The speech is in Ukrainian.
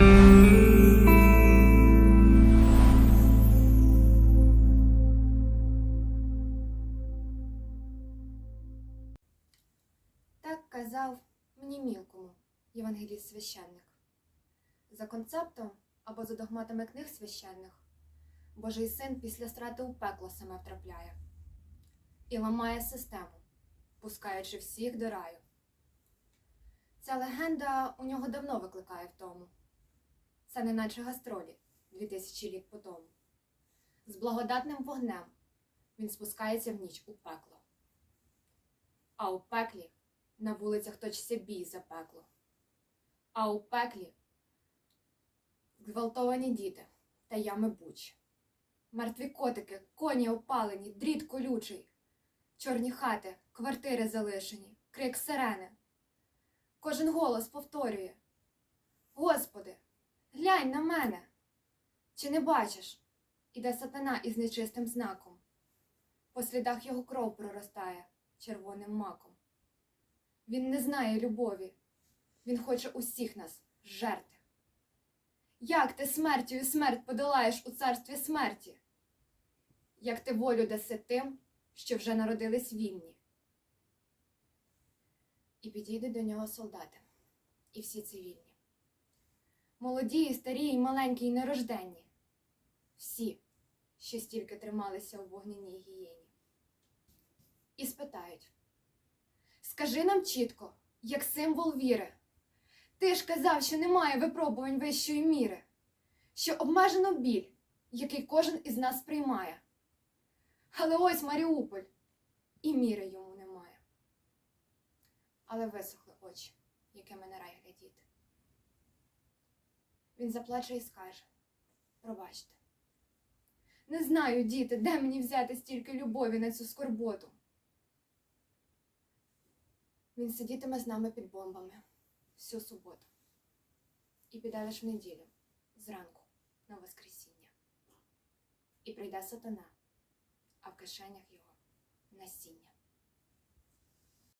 Так казав мені мілкому євангеліст священник. За концептом або за догматами книг священних, Божий син після страти у пекло саме втрапляє і ламає систему, пускаючи всіх до раю. Ця легенда у нього давно викликає втому. Це неначе гастролі дві тисячі літ по тому. З благодатним вогнем він спускається в ніч у пекло. А у пеклі на вулицях точиться бій за пекло. А у пеклі зґвалтовані діти та ями буч. Мертві котики, коні опалені, дріт колючий, чорні хати, квартири залишені, крик сирени. Кожен голос повторює: Господи, глянь на мене! Чи не бачиш? Іде сатана із нечистим знаком. По слідах його кров проростає червоним маком. Він не знає любові. Він хоче усіх нас жерти. Як ти смертю смерть подолаєш у царстві смерті? Як ти волю даси тим, що вже народились вільні? І підійдуть до нього солдати, і всі цивільні. Молоді, старі, і маленькі, і нерожденні. Всі, що стільки трималися у вогняній гієні. І спитають. Скажи нам чітко, як символ віри. Ти ж казав, що немає випробувань вищої міри, що обмежено біль, який кожен із нас приймає. Але ось Маріуполь, і міри йому немає. Але висохли очі, якими не рай глядіти. Він заплаче і скаже: Пробачте. Не знаю, діти, де мені взяти стільки любові на цю скорботу. Він сидітиме з нами під бомбами всю суботу. І піде лиш в неділю, зранку, на Воскресіння. І прийде сатана, а в кишенях його насіння.